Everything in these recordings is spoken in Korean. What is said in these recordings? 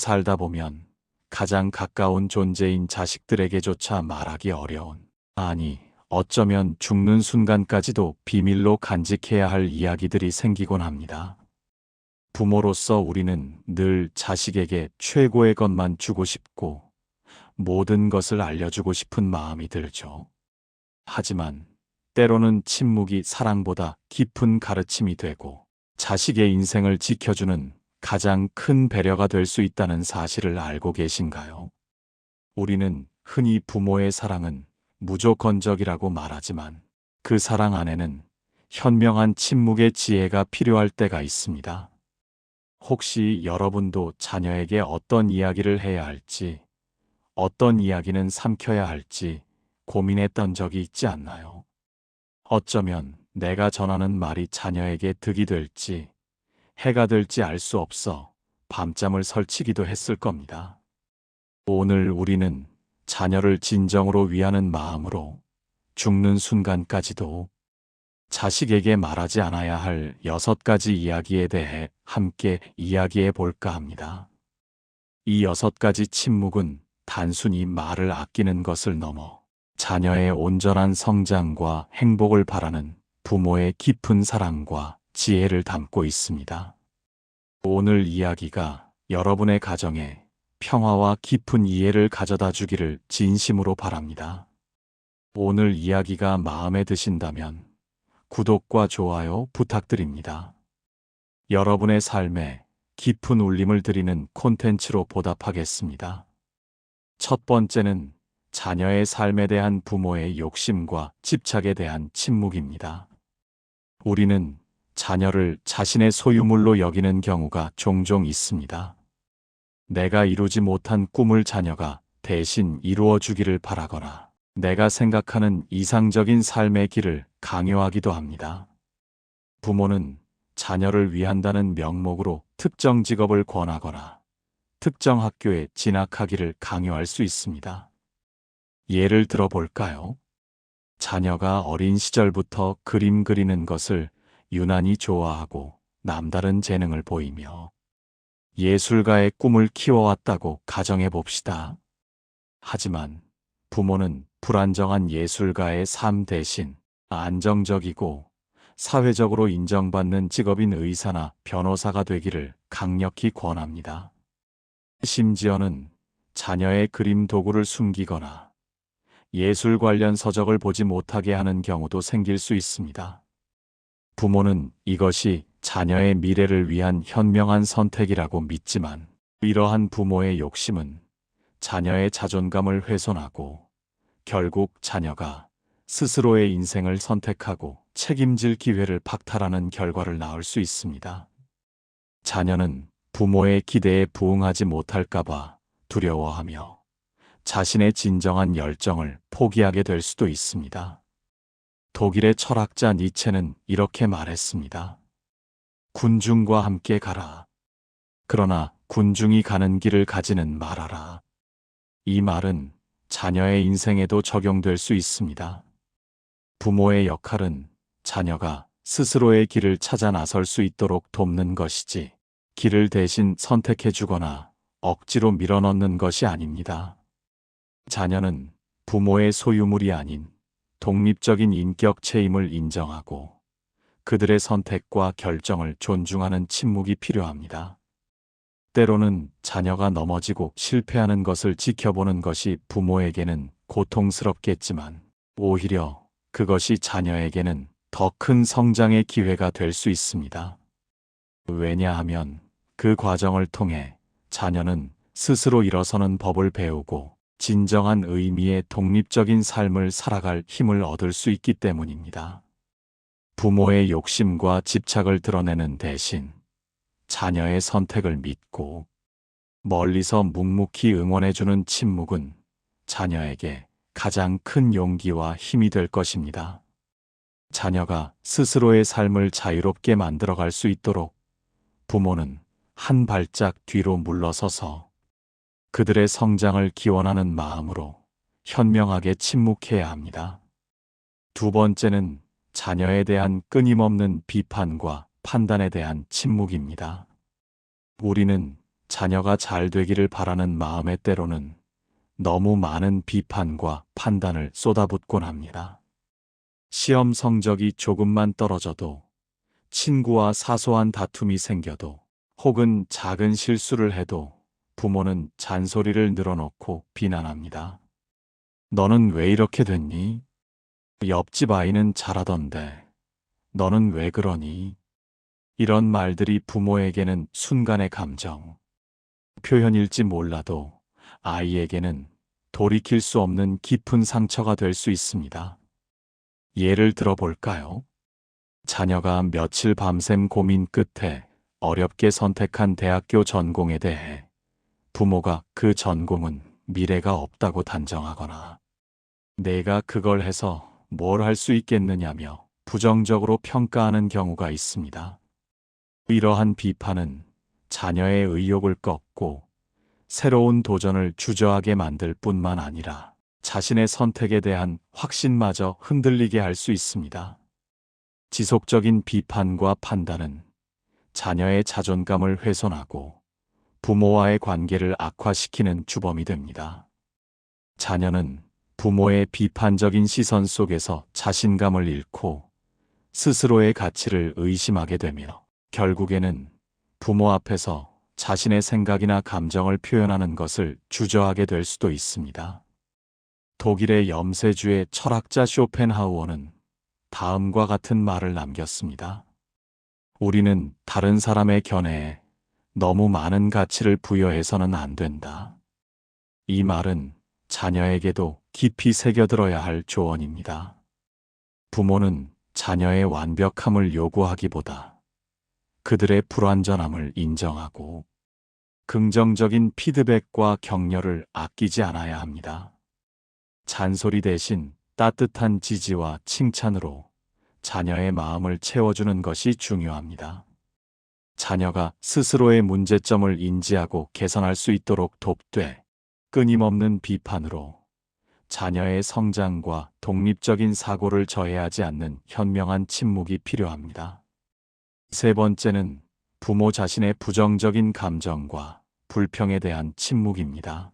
살다 보면 가장 가까운 존재인 자식들에게조차 말하기 어려운, 아니, 어쩌면 죽는 순간까지도 비밀로 간직해야 할 이야기들이 생기곤 합니다. 부모로서 우리는 늘 자식에게 최고의 것만 주고 싶고 모든 것을 알려주고 싶은 마음이 들죠. 하지만 때로는 침묵이 사랑보다 깊은 가르침이 되고 자식의 인생을 지켜주는 가장 큰 배려가 될 수 있다는 사실을 알고 계신가요? 우리는 흔히 부모의 사랑은 무조건적이라고 말하지만 그 사랑 안에는 현명한 침묵의 지혜가 필요할 때가 있습니다. 혹시 여러분도 자녀에게 어떤 이야기를 해야 할지, 어떤 이야기는 삼켜야 할지 고민했던 적이 있지 않나요? 어쩌면 내가 전하는 말이 자녀에게 득이 될지, 해가 될지 알 수 없어 밤잠을 설치기도 했을 겁니다. 오늘 우리는 자녀를 진정으로 위하는 마음으로 죽는 순간까지도 자식에게 말하지 않아야 할 여섯 가지 이야기에 대해 함께 이야기해 볼까 합니다. 이 여섯 가지 침묵은 단순히 말을 아끼는 것을 넘어 자녀의 온전한 성장과 행복을 바라는 부모의 깊은 사랑과 지혜를 담고 있습니다. 오늘 이야기가 여러분의 가정에 평화와 깊은 이해를 가져다 주기를 진심으로 바랍니다. 오늘 이야기가 마음에 드신다면 구독과 좋아요 부탁드립니다. 여러분의 삶에 깊은 울림을 드리는 콘텐츠로 보답하겠습니다. 첫 번째는 자녀의 삶에 대한 부모의 욕심과 집착에 대한 침묵입니다. 우리는 자녀를 자신의 소유물로 여기는 경우가 종종 있습니다. 내가 이루지 못한 꿈을 자녀가 대신 이루어 주기를 바라거나 내가 생각하는 이상적인 삶의 길을 강요하기도 합니다. 부모는 자녀를 위한다는 명목으로 특정 직업을 권하거나 특정 학교에 진학하기를 강요할 수 있습니다. 예를 들어 볼까요? 자녀가 어린 시절부터 그림 그리는 것을 유난히 좋아하고 남다른 재능을 보이며 예술가의 꿈을 키워왔다고 가정해 봅시다. 하지만 부모는 불안정한 예술가의 삶 대신 안정적이고 사회적으로 인정받는 직업인 의사나 변호사가 되기를 강력히 권합니다. 심지어는 자녀의 그림 도구를 숨기거나 예술 관련 서적을 보지 못하게 하는 경우도 생길 수 있습니다. 부모는 이것이 자녀의 미래를 위한 현명한 선택이라고 믿지만 이러한 부모의 욕심은 자녀의 자존감을 훼손하고 결국 자녀가 스스로의 인생을 선택하고 책임질 기회를 박탈하는 결과를 낳을 수 있습니다. 자녀는 부모의 기대에 부응하지 못할까봐 두려워하며 자신의 진정한 열정을 포기하게 될 수도 있습니다. 독일의 철학자 니체는 이렇게 말했습니다. 군중과 함께 가라. 그러나 군중이 가는 길을 가지는 말아라. 이 말은 자녀의 인생에도 적용될 수 있습니다. 부모의 역할은 자녀가 스스로의 길을 찾아 나설 수 있도록 돕는 것이지, 길을 대신 선택해 주거나 억지로 밀어넣는 것이 아닙니다. 자녀는 부모의 소유물이 아닌 독립적인 인격체임을 인정하고 그들의 선택과 결정을 존중하는 침묵이 필요합니다. 때로는 자녀가 넘어지고 실패하는 것을 지켜보는 것이 부모에게는 고통스럽겠지만 오히려 그것이 자녀에게는 더 큰 성장의 기회가 될 수 있습니다. 왜냐하면 그 과정을 통해 자녀는 스스로 일어서는 법을 배우고 진정한 의미의 독립적인 삶을 살아갈 힘을 얻을 수 있기 때문입니다. 부모의 욕심과 집착을 드러내는 대신 자녀의 선택을 믿고 멀리서 묵묵히 응원해주는 침묵은 자녀에게 가장 큰 용기와 힘이 될 것입니다. 자녀가 스스로의 삶을 자유롭게 만들어갈 수 있도록 부모는 한 발짝 뒤로 물러서서 그들의 성장을 기원하는 마음으로 현명하게 침묵해야 합니다. 두 번째는 자녀에 대한 끊임없는 비판과 판단에 대한 침묵입니다. 우리는 자녀가 잘 되기를 바라는 마음에 때로는 너무 많은 비판과 판단을 쏟아붓곤 합니다. 시험 성적이 조금만 떨어져도 친구와 사소한 다툼이 생겨도 혹은 작은 실수를 해도 부모는 잔소리를 늘어놓고 비난합니다. 너는 왜 이렇게 됐니? 옆집 아이는 잘하던데 너는 왜 그러니? 이런 말들이 부모에게는 순간의 감정, 표현일지 몰라도 아이에게는 돌이킬 수 없는 깊은 상처가 될 수 있습니다. 예를 들어 볼까요? 자녀가 며칠 밤샘 고민 끝에 어렵게 선택한 대학교 전공에 대해 부모가 그 전공은 미래가 없다고 단정하거나 내가 그걸 해서 뭘 할 수 있겠느냐며 부정적으로 평가하는 경우가 있습니다. 이러한 비판은 자녀의 의욕을 꺾고 새로운 도전을 주저하게 만들 뿐만 아니라 자신의 선택에 대한 확신마저 흔들리게 할 수 있습니다. 지속적인 비판과 판단은 자녀의 자존감을 훼손하고 부모와의 관계를 악화시키는 주범이 됩니다. 자녀는 부모의 비판적인 시선 속에서 자신감을 잃고 스스로의 가치를 의심하게 되며 결국에는 부모 앞에서 자신의 생각이나 감정을 표현하는 것을 주저하게 될 수도 있습니다. 독일의 염세주의 철학자 쇼펜하우어는 다음과 같은 말을 남겼습니다. 우리는 다른 사람의 견해에 너무 많은 가치를 부여해서는 안 된다. 이 말은 자녀에게도 깊이 새겨들어야 할 조언입니다. 부모는 자녀의 완벽함을 요구하기보다 그들의 불완전함을 인정하고 긍정적인 피드백과 격려를 아끼지 않아야 합니다. 잔소리 대신 따뜻한 지지와 칭찬으로 자녀의 마음을 채워주는 것이 중요합니다. 자녀가 스스로의 문제점을 인지하고 개선할 수 있도록 돕되 끊임없는 비판으로 자녀의 성장과 독립적인 사고를 저해하지 않는 현명한 침묵이 필요합니다. 세 번째는 부모 자신의 부정적인 감정과 불평에 대한 침묵입니다.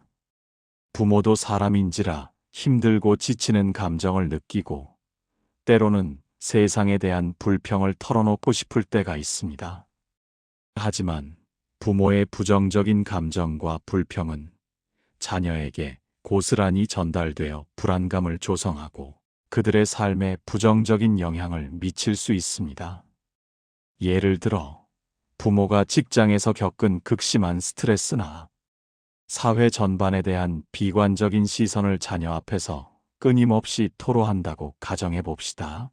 부모도 사람인지라 힘들고 지치는 감정을 느끼고 때로는 세상에 대한 불평을 털어놓고 싶을 때가 있습니다. 하지만 부모의 부정적인 감정과 불평은 자녀에게 고스란히 전달되어 불안감을 조성하고 그들의 삶에 부정적인 영향을 미칠 수 있습니다. 예를 들어 부모가 직장에서 겪은 극심한 스트레스나 사회 전반에 대한 비관적인 시선을 자녀 앞에서 끊임없이 토로한다고 가정해 봅시다.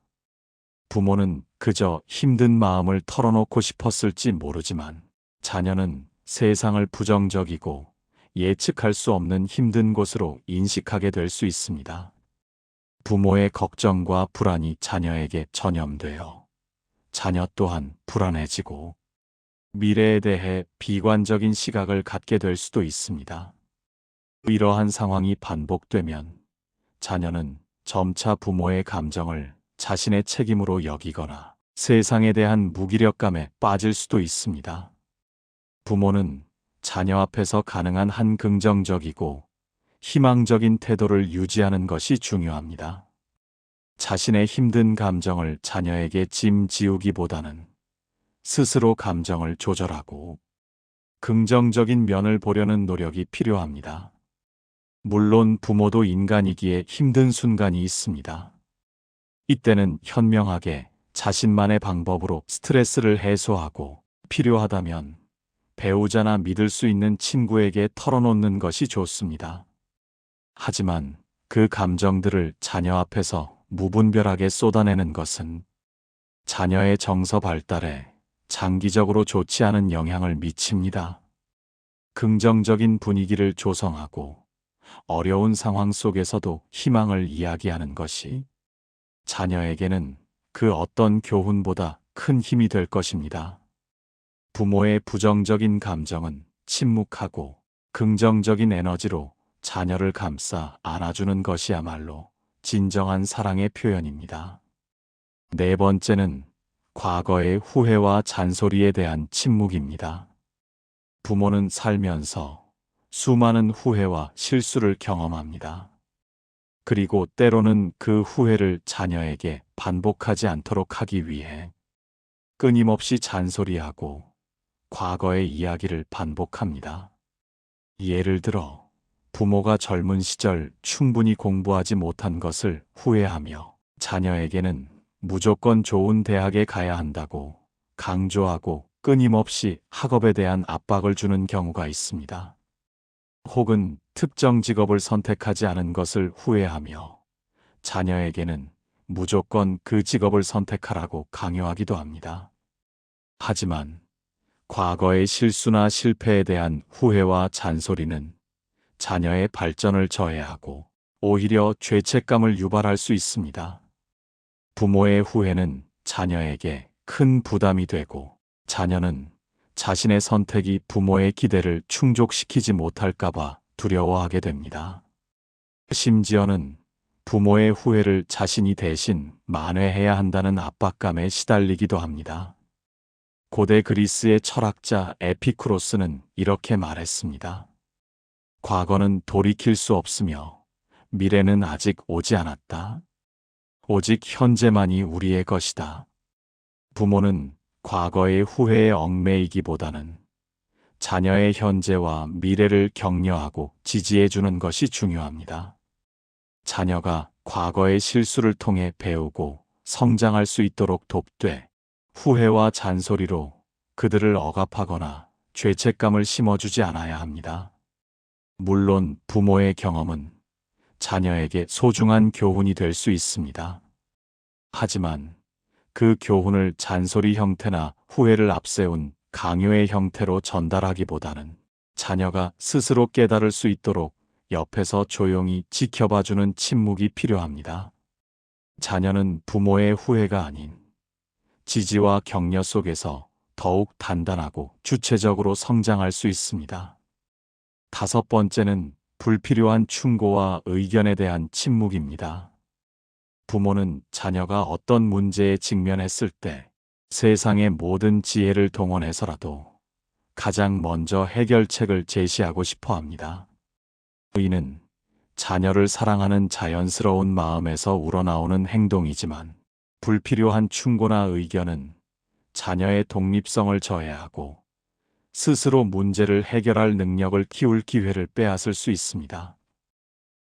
부모는 그저 힘든 마음을 털어놓고 싶었을지 모르지만 자녀는 세상을 부정적이고 예측할 수 없는 힘든 곳으로 인식하게 될 수 있습니다. 부모의 걱정과 불안이 자녀에게 전염되어 자녀 또한 불안해지고 미래에 대해 비관적인 시각을 갖게 될 수도 있습니다. 이러한 상황이 반복되면 자녀는 점차 부모의 감정을 자신의 책임으로 여기거나 세상에 대한 무기력감에 빠질 수도 있습니다. 부모는 자녀 앞에서 가능한 한 긍정적이고 희망적인 태도를 유지하는 것이 중요합니다. 자신의 힘든 감정을 자녀에게 짐 지우기보다는 스스로 감정을 조절하고 긍정적인 면을 보려는 노력이 필요합니다. 물론 부모도 인간이기에 힘든 순간이 있습니다. 이때는 현명하게 자신만의 방법으로 스트레스를 해소하고 필요하다면 배우자나 믿을 수 있는 친구에게 털어놓는 것이 좋습니다. 하지만 그 감정들을 자녀 앞에서 무분별하게 쏟아내는 것은 자녀의 정서 발달에 장기적으로 좋지 않은 영향을 미칩니다. 긍정적인 분위기를 조성하고 어려운 상황 속에서도 희망을 이야기하는 것이 자녀에게는 그 어떤 교훈보다 큰 힘이 될 것입니다. 부모의 부정적인 감정은 침묵하고 긍정적인 에너지로 자녀를 감싸 안아주는 것이야말로 진정한 사랑의 표현입니다. 네 번째는 과거의 후회와 잔소리에 대한 침묵입니다. 부모는 살면서 수많은 후회와 실수를 경험합니다. 그리고 때로는 그 후회를 자녀에게 반복하지 않도록 하기 위해 끊임없이 잔소리하고 과거의 이야기를 반복합니다. 예를 들어 부모가 젊은 시절 충분히 공부하지 못한 것을 후회하며 자녀에게는 무조건 좋은 대학에 가야 한다고 강조하고 끊임없이 학업에 대한 압박을 주는 경우가 있습니다. 혹은 특정 직업을 선택하지 않은 것을 후회하며 자녀에게는 무조건 그 직업을 선택하라고 강요하기도 합니다. 하지만 과거의 실수나 실패에 대한 후회와 잔소리는 자녀의 발전을 저해하고 오히려 죄책감을 유발할 수 있습니다. 부모의 후회는 자녀에게 큰 부담이 되고 자녀는 자신의 선택이 부모의 기대를 충족시키지 못할까봐 두려워하게 됩니다. 심지어는 부모의 후회를 자신이 대신 만회해야 한다는 압박감에 시달리기도 합니다. 고대 그리스의 철학자 에피쿠로스는 이렇게 말했습니다. 과거는 돌이킬 수 없으며 미래는 아직 오지 않았다. 오직 현재만이 우리의 것이다. 부모는 과거의 후회에 얽매이기보다는 자녀의 현재와 미래를 격려하고 지지해 주는 것이 중요합니다. 자녀가 과거의 실수를 통해 배우고 성장할 수 있도록 돕되 후회와 잔소리로 그들을 억압하거나 죄책감을 심어주지 않아야 합니다. 물론 부모의 경험은 자녀에게 소중한 교훈이 될 수 있습니다. 하지만 그 교훈을 잔소리 형태나 후회를 앞세운 강요의 형태로 전달하기보다는 자녀가 스스로 깨달을 수 있도록 옆에서 조용히 지켜봐주는 침묵이 필요합니다. 자녀는 부모의 후회가 아닌 지지와 격려 속에서 더욱 단단하고 주체적으로 성장할 수 있습니다. 다섯 번째는 불필요한 충고와 의견에 대한 침묵입니다. 부모는 자녀가 어떤 문제에 직면했을 때 세상의 모든 지혜를 동원해서라도 가장 먼저 해결책을 제시하고 싶어 합니다. 이는 자녀를 사랑하는 자연스러운 마음에서 우러나오는 행동이지만 불필요한 충고나 의견은 자녀의 독립성을 저해하고 스스로 문제를 해결할 능력을 키울 기회를 빼앗을 수 있습니다.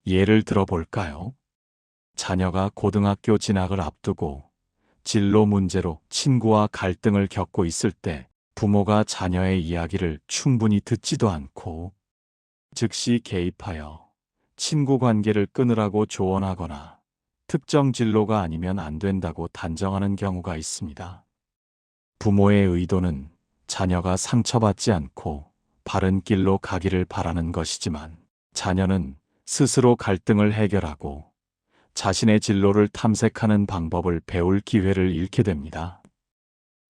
예를 들어 볼까요? 자녀가 고등학교 진학을 앞두고 진로 문제로 친구와 갈등을 겪고 있을 때 부모가 자녀의 이야기를 충분히 듣지도 않고 즉시 개입하여 친구 관계를 끊으라고 조언하거나 특정 진로가 아니면 안 된다고 단정하는 경우가 있습니다. 부모의 의도는 자녀가 상처받지 않고 바른 길로 가기를 바라는 것이지만 자녀는 스스로 갈등을 해결하고 자신의 진로를 탐색하는 방법을 배울 기회를 잃게 됩니다.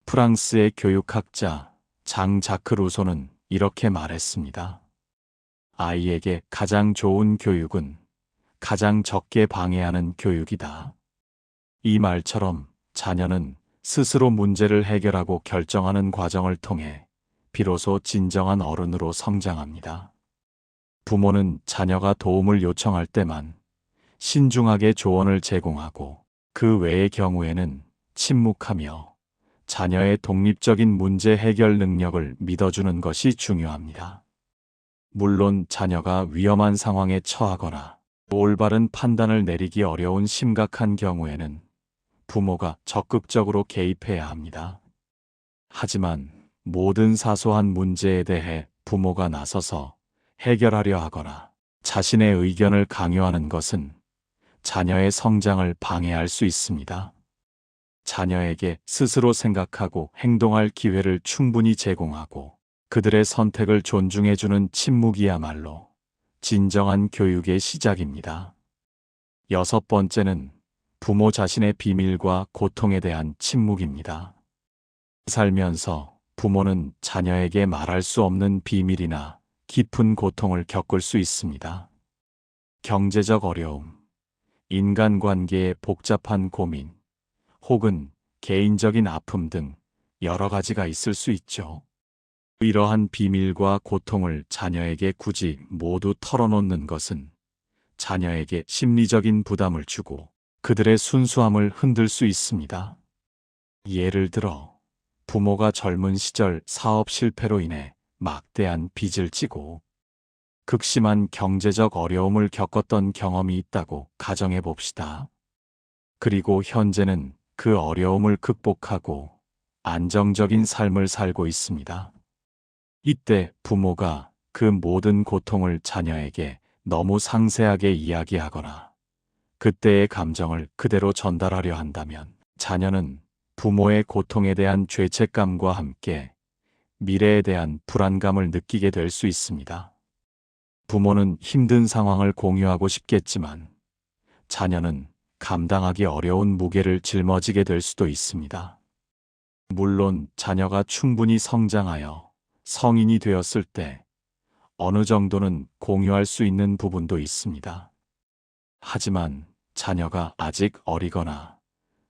프랑스의 교육학자 장 자크 루소는 이렇게 말했습니다. 아이에게 가장 좋은 교육은 가장 적게 방해하는 교육이다. 이 말처럼 자녀는 스스로 문제를 해결하고 결정하는 과정을 통해 비로소 진정한 어른으로 성장합니다. 부모는 자녀가 도움을 요청할 때만 신중하게 조언을 제공하고 그 외의 경우에는 침묵하며 자녀의 독립적인 문제 해결 능력을 믿어주는 것이 중요합니다. 물론 자녀가 위험한 상황에 처하거나 올바른 판단을 내리기 어려운 심각한 경우에는 부모가 적극적으로 개입해야 합니다. 하지만 모든 사소한 문제에 대해 부모가 나서서 해결하려 하거나 자신의 의견을 강요하는 것은 자녀의 성장을 방해할 수 있습니다. 자녀에게 스스로 생각하고 행동할 기회를 충분히 제공하고 그들의 선택을 존중해주는 침묵이야말로 진정한 교육의 시작입니다. 여섯 번째는 부모 자신의 비밀과 고통에 대한 침묵입니다. 살면서 부모는 자녀에게 말할 수 없는 비밀이나 깊은 고통을 겪을 수 있습니다. 경제적 어려움, 인간관계의 복잡한 고민, 혹은 개인적인 아픔 등 여러 가지가 있을 수 있죠. 이러한 비밀과 고통을 자녀에게 굳이 모두 털어놓는 것은 자녀에게 심리적인 부담을 주고 그들의 순수함을 흔들 수 있습니다. 예를 들어 부모가 젊은 시절 사업 실패로 인해 막대한 빚을 지고 극심한 경제적 어려움을 겪었던 경험이 있다고 가정해 봅시다. 그리고 현재는 그 어려움을 극복하고 안정적인 삶을 살고 있습니다. 이때 부모가 그 모든 고통을 자녀에게 너무 상세하게 이야기하거나 그때의 감정을 그대로 전달하려 한다면 자녀는 부모의 고통에 대한 죄책감과 함께 미래에 대한 불안감을 느끼게 될 수 있습니다. 부모는 힘든 상황을 공유하고 싶겠지만 자녀는 감당하기 어려운 무게를 짊어지게 될 수도 있습니다. 물론 자녀가 충분히 성장하여 성인이 되었을 때 어느 정도는 공유할 수 있는 부분도 있습니다. 하지만 자녀가 아직 어리거나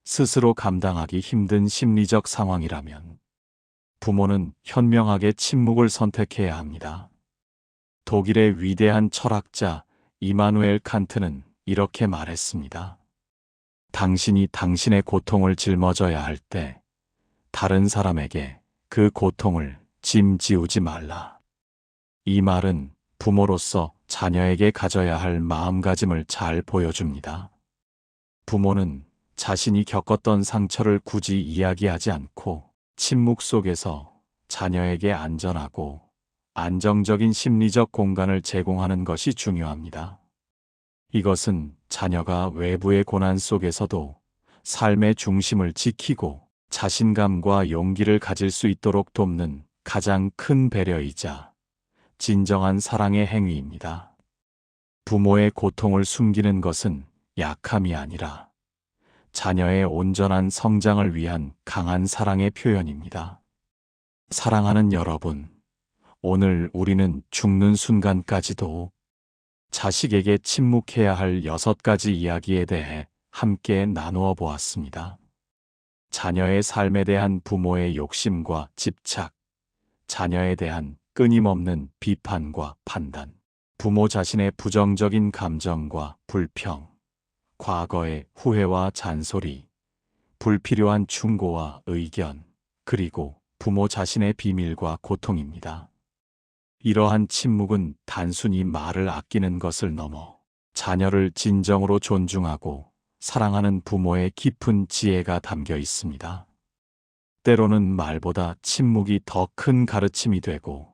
스스로 감당하기 힘든 심리적 상황이라면 부모는 현명하게 침묵을 선택해야 합니다. 독일의 위대한 철학자 이마누엘 칸트는 이렇게 말했습니다. 당신이 당신의 고통을 짊어져야 할 때 다른 사람에게 그 고통을 짐지우지 말라. 이 말은 부모로서 자녀에게 가져야 할 마음가짐을 잘 보여줍니다. 부모는 자신이 겪었던 상처를 굳이 이야기하지 않고 침묵 속에서 자녀에게 안전하고 안정적인 심리적 공간을 제공하는 것이 중요합니다. 이것은 자녀가 외부의 고난 속에서도 삶의 중심을 지키고 자신감과 용기를 가질 수 있도록 돕는 가장 큰 배려이자 진정한 사랑의 행위입니다. 부모의 고통을 숨기는 것은 약함이 아니라 자녀의 온전한 성장을 위한 강한 사랑의 표현입니다. 사랑하는 여러분, 오늘 우리는 죽는 순간까지도 자식에게 침묵해야 할 여섯 가지 이야기에 대해 함께 나누어 보았습니다. 자녀의 삶에 대한 부모의 욕심과 집착, 자녀에 대한 끊임없는 비판과 판단, 부모 자신의 부정적인 감정과 불평, 과거의 후회와 잔소리, 불필요한 충고와 의견, 그리고 부모 자신의 비밀과 고통입니다. 이러한 침묵은 단순히 말을 아끼는 것을 넘어 자녀를 진정으로 존중하고 사랑하는 부모의 깊은 지혜가 담겨 있습니다. 때로는 말보다 침묵이 더 큰 가르침이 되고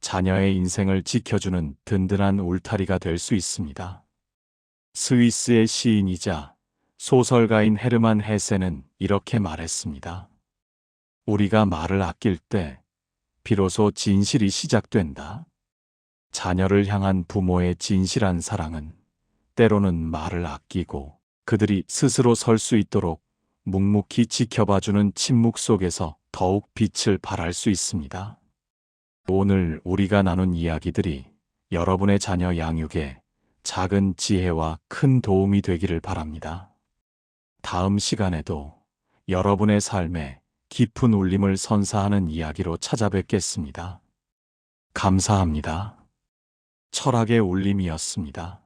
자녀의 인생을 지켜주는 든든한 울타리가 될 수 있습니다. 스위스의 시인이자 소설가인 헤르만 헤세는 이렇게 말했습니다. 우리가 말을 아낄 때 비로소 진실이 시작된다. 자녀를 향한 부모의 진실한 사랑은 때로는 말을 아끼고 그들이 스스로 설 수 있도록 묵묵히 지켜봐주는 침묵 속에서 더욱 빛을 발할 수 있습니다. 오늘 우리가 나눈 이야기들이 여러분의 자녀 양육에 작은 지혜와 큰 도움이 되기를 바랍니다. 다음 시간에도 여러분의 삶에 깊은 울림을 선사하는 이야기로 찾아뵙겠습니다. 감사합니다. 철학의 울림이었습니다.